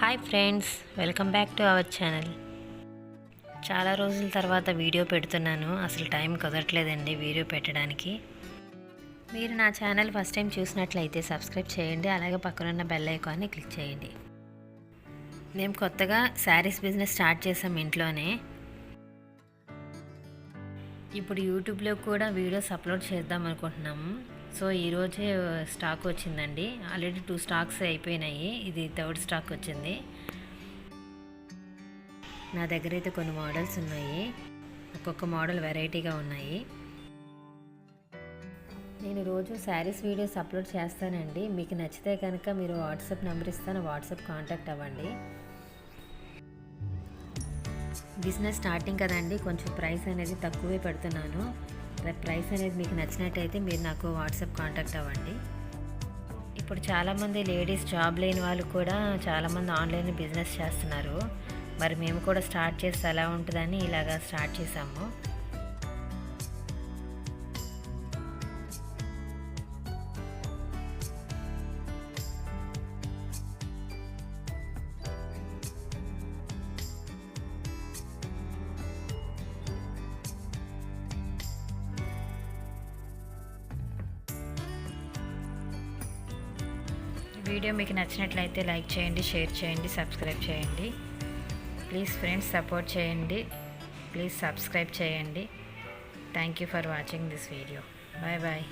Hi friends welcome back to our channel చాలా రోజుల తర్వాత వీడియో పెడుతున్నాను. అసలు టైం కుదరట్లేదండి వీడియో పెట్టడానికి. మీరు నా ఛానల్ ఫస్ట్ టైం చూసినట్లయితే సబ్స్క్రైబ్ చేయండి. అలాగే పక్కనున్న బెల్ ఐకాన్ని క్లిక్ చేయండి. మేము కొత్తగా శారీస్ బిజినెస్ స్టార్ట్ చేసాం ఇంట్లోనే. ఇప్పుడు యూట్యూబ్లో కూడా వీడియోస్ అప్లోడ్ చేద్దాం అనుకుంటున్నాము. సో ఈరోజే స్టాక్ వచ్చిందండి. ఆల్రెడీ టూ స్టాక్స్ అయిపోయినాయి. ఇది థర్డ్ స్టాక్ వచ్చింది. నా దగ్గర అయితే కొన్ని మోడల్స్ ఉన్నాయి. ఒక్కొక్క మోడల్ వెరైటీగా ఉన్నాయి. నేను రోజు శారీస్ వీడియోస్ అప్లోడ్ చేస్తానండి. మీకు నచ్చితే కనుక మీరు వాట్సాప్ నెంబర్ ఇస్తాను. వాట్సాప్ కాంటాక్ట్ అవ్వండి. బిజినెస్ స్టార్టింగ్ కదండి. కొంచెం ప్రైస్ అనేది తక్కువే పెడుతున్నాను. ప్రైస్ అనేది మీకు నచ్చినట్టయితే మీరు నాకు వాట్సాప్ కాంటాక్ట్ అవ్వండి. ఇప్పుడు చాలామంది లేడీస్ జాబ్ లేని వాళ్ళు కూడా చాలామంది ఆన్లైన్ బిజినెస్ చేస్తున్నారు. మరి మేము కూడా స్టార్ట్ చేస్తే ఎలా ఉంటుందని ఇలాగా స్టార్ట్ చేసాము వీడియో మీకు నచ్చినట్లయితే లైక్ చేయండి షేర్ చేయండి సబ్స్క్రైబ్ చేయండి. ప్లీజ్ ఫ్రెండ్స్ సపోర్ట్ చేయండి. ప్లీజ్ సబ్స్క్రైబ్ చేయండి. Thank you for watching this video bye bye